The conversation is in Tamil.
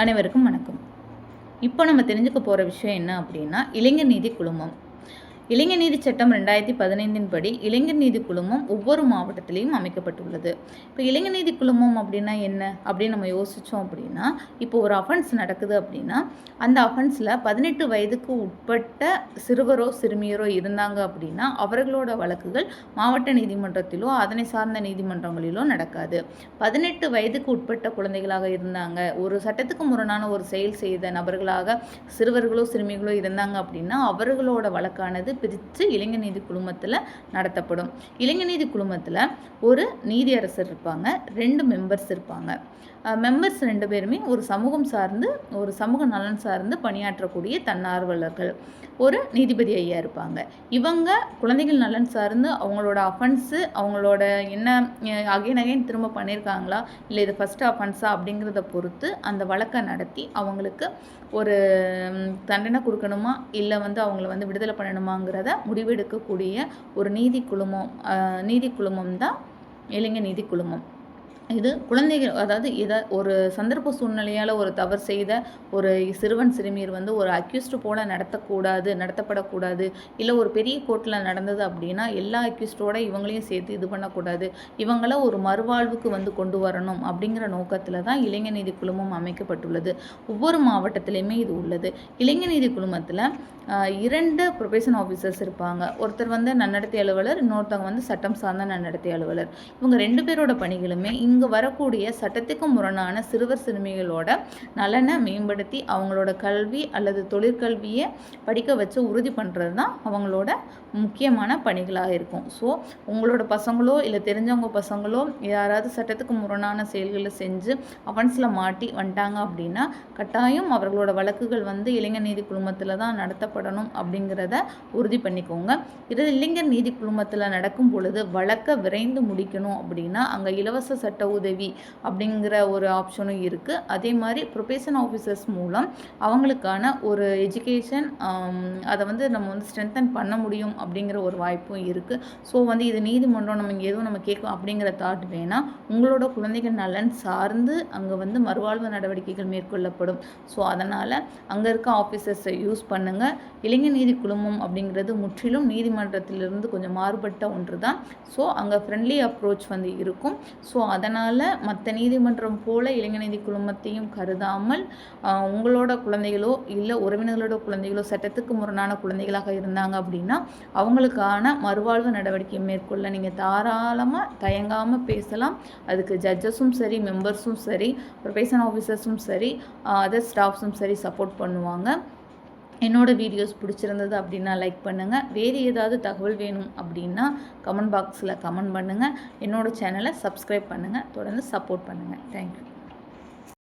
அனைவருக்கும் வணக்கம். இப்போ நம்ம தெரிஞ்சுக்க போகிற விஷயம் என்ன அப்படின்னா இளைஞர் நீதி குழுமம். இளைஞர் நீதி சட்டம் ரெண்டாயிரத்தி பதினைந்தின் படி இளைஞர் நீதி குழுமம் ஒவ்வொரு மாவட்டத்திலையும் அமைக்கப்பட்டுள்ளது. இப்போ இளைஞர் நீதி குழுமம் அப்படின்னா என்ன? அப்படின்னு நம்ம யோசித்தோம் அப்படின்னா இப்போ ஒரு அஃபென்ஸ் நடக்குது அப்படின்னா அந்த அஃபென்ஸில் பதினெட்டு வயதுக்கு உட்பட்ட சிறுவரோ சிறுமியரோ இருந்தாங்க அப்படின்னா அவர்களோட வழக்குகள் மாவட்ட நீதிமன்றத்திலோ அதனை சார்ந்த நீதிமன்றங்களிலோ நடக்காது. பதினெட்டு வயதுக்கு உட்பட்ட குழந்தைகளாக இருந்தாங்க. ஒரு சட்டத்துக்கு முரணான ஒரு செயல் செய்த நபர்களாக சிறுவர்களோ சிறுமிகளோ இருந்தாங்க அப்படின்னா அவர்களோட வழக்கானது பிரித்து இளைஞர் நீதி குழுமத்தில் நடத்தப்படும். இளைஞ நீதி குழுமத்தில் ஒரு நீதியரசர் இருப்பாங்க ரெண்டு மெம்பர்ஸ் இருப்பாங்க. மெம்பர்ஸ் ரெண்டு பேருமே ஒரு சமூகம் சார்ந்து ஒரு சமூக நலன் சார்ந்து பணியாற்றக்கூடிய தன்னார்வலர்கள். ஒரு நீதிபதி ஐயா இருப்பாங்க. இவங்க குழந்தைகள் நலன் சார்ந்து அவங்களோட அஃபென்ஸு அவங்களோட என்ன அகைன் அகைன் திரும்ப பண்ணியிருக்காங்களா இல்லை இது ஃபஸ்ட்டு அஃபென்ஸா அப்படிங்கிறத பொறுத்து அந்த வழக்கை நடத்தி அவங்களுக்கு ஒரு தண்டனை கொடுக்கணுமா இல்லை வந்து அவங்கள வந்து விடுதலை பண்ணணுமாங்க பண்ணணுமாங்கிறத முடிவெடுக்கக்கூடிய ஒரு நீதி குழுமம் நீதி குழுமம் தான் இளைஞர் நீதி குழுமம். இது குழந்தைகள் அதாவது இதை ஒரு சந்தர்ப்ப சூழ்நிலையால் ஒரு தவறு செய்த ஒரு சிறுவன் சிறுமியர் வந்து ஒரு அக்யூஸ்டு போல நடத்தக்கூடாது நடத்தப்படக்கூடாது இல்லை ஒரு பெரிய கோர்ட்டில் நடந்தது அப்படின்னா எல்லா அக்யூஸ்டோட இவங்களையும் சேர்த்து இது பண்ணக்கூடாது. இவங்கள ஒரு மறுவாழ்வுக்கு வந்து கொண்டு வரணும் அப்படிங்கிற நோக்கத்தில் தான் இளைஞர் நீதி குழுமம் அமைக்கப்பட்டுள்ளது. ஒவ்வொரு மாவட்டத்திலையுமே இது உள்ளது. இளைஞர் நீதி குழுமத்தில் இரண்டு ப்ரொபேஷன் ஆஃபீஸர்ஸ் இருப்பாங்க. ஒருத்தர் வந்து நன்னடத்தை அலுவலர் இன்னொருத்தவங்க வந்து சட்டம் சார்ந்த நன்னடத்தை அலுவலர். இவங்க ரெண்டு பேரோட பணிகளுமே இங்கே வரக்கூடிய சட்டத்துக்கு முரணான சிறுவர் சிறுமிகளோட நலனை மேம்படுத்தி அவங்களோட கல்வி அல்லது தொழிற்கல்வியை படிக்க வச்சு உறுதி பண்ணுறது தான் அவங்களோட முக்கியமான பணிகளாக இருக்கும். ஸோ உங்களோட பசங்களோ இல்லை தெரிஞ்சவங்க பசங்களோ யாராவது சட்டத்துக்கு முரணான செயல்களை செஞ்சு அவன்ஸில் மாட்டி வந்துட்டாங்க அப்படின்னா கட்டாயம் அவர்களோட வழக்குகள் வந்து இளைஞர் நீதி குழுமத்தில் தான் நடத்தப்படணும் அப்படிங்கிறத உறுதி பண்ணிக்கோங்க. இது இளைஞர் நீதி குழுமத்தில் நடக்கும் பொழுது வழக்கை விரைந்து முடிக்கணும் அப்படின்னா அங்கே இலவச சட்ட உதவி அப்படிங்கிற ஒரு ஆப்ஷனும் இருக்குது அதே மாதிரி ப்ரொபேஷன் ஆஃபீஸர்ஸ் மூலம் அவங்களுக்கான ஒரு எஜுகேஷன் அதை வந்து நம்ம வந்து ஸ்ட்ரென்தன் பண்ண முடியும் அப்படிங்கிற ஒரு வாய்ப்பும் இருக்குது ஸோ வந்து இது நீதிமன்றம் நம்ம இங்கே எதுவும் நம்ம கேட்கும் அப்படிங்கிற தாட் வேணால் உங்களோட குழந்தைகள் நலன் சார்ந்து அங்கே வந்து மறுவாழ்வு நடவடிக்கைகள் மேற்கொள்ளப்படும். ஸோ அதனால் அங்கே இருக்க ஆஃபீஸர்ஸை யூஸ் பண்ணுங்கள் இளைஞர் நீதி குழுமம் அப்படிங்கிறது முற்றிலும் நீதிமன்றத்திலிருந்து கொஞ்சம் மாறுபட்ட ஒன்று தான் ஸோ அங்கே ஃப்ரெண்ட்லி அப்ரோச் வந்து இருக்கும். ஸோ அதனால் அதனால் மற்ற நீதிமன்றம் போல் இளைஞர் நீதி குழுமத்தையும் கருதாமல் உங்களோட குழந்தைகளோ இல்லை உறவினர்களோட குழந்தைகளோ சட்டத்துக்கு முரணான குழந்தைகளாக இருந்தாங்க அப்படின்னா அவங்களுக்கான மறுவாழ்வு நடவடிக்கை மேற்கொள்ள நீங்கள் தாராளமாக தயங்காமல் பேசலாம். அதுக்கு ஜட்ஜஸும் சரி மெம்பர்ஸும் சரி ப்ரொஃபஷன் ஆஃபீஸர்ஸும் சரி அதர் ஸ்டாஃப்ஸும் சரி சப்போர்ட் பண்ணுவாங்க. என்னோடய வீடியோஸ் பிடிச்சிருந்தது அப்படின்னா லைக் பண்ணுங்கள் வேறு ஏதாவது தகவல் வேணும் அப்படின்னா கமெண்ட் பாக்ஸில் கமெண்ட் பண்ணுங்கள் என்னோடய சேனலை சப்ஸ்கிரைப் பண்ணுங்கள் தொடர்ந்து சப்போர்ட் பண்ணுங்கள் தேங்க்யூ